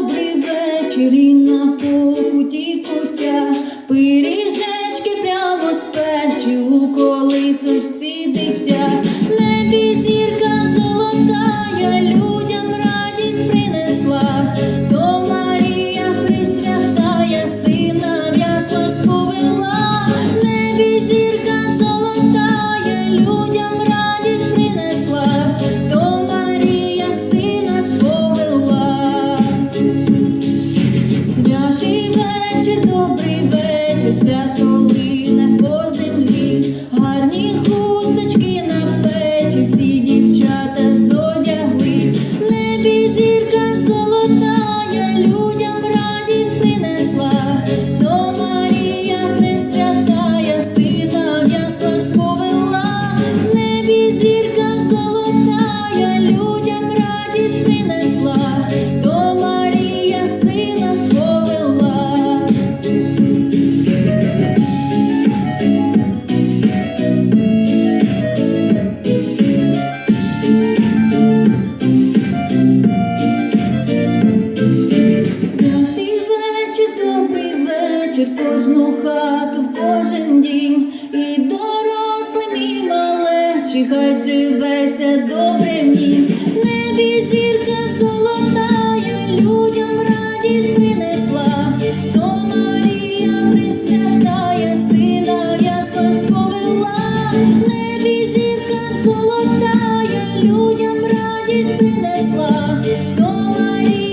добрий вечір. наче в кожну хату, в кожен дім, і дорослим, і малечі, хай живеться добре в. Небі зірка золотая, людям радість принесла, то Марія присвятає, сина в сповела, небі зірка золотая, людям радість принесла, то Марія.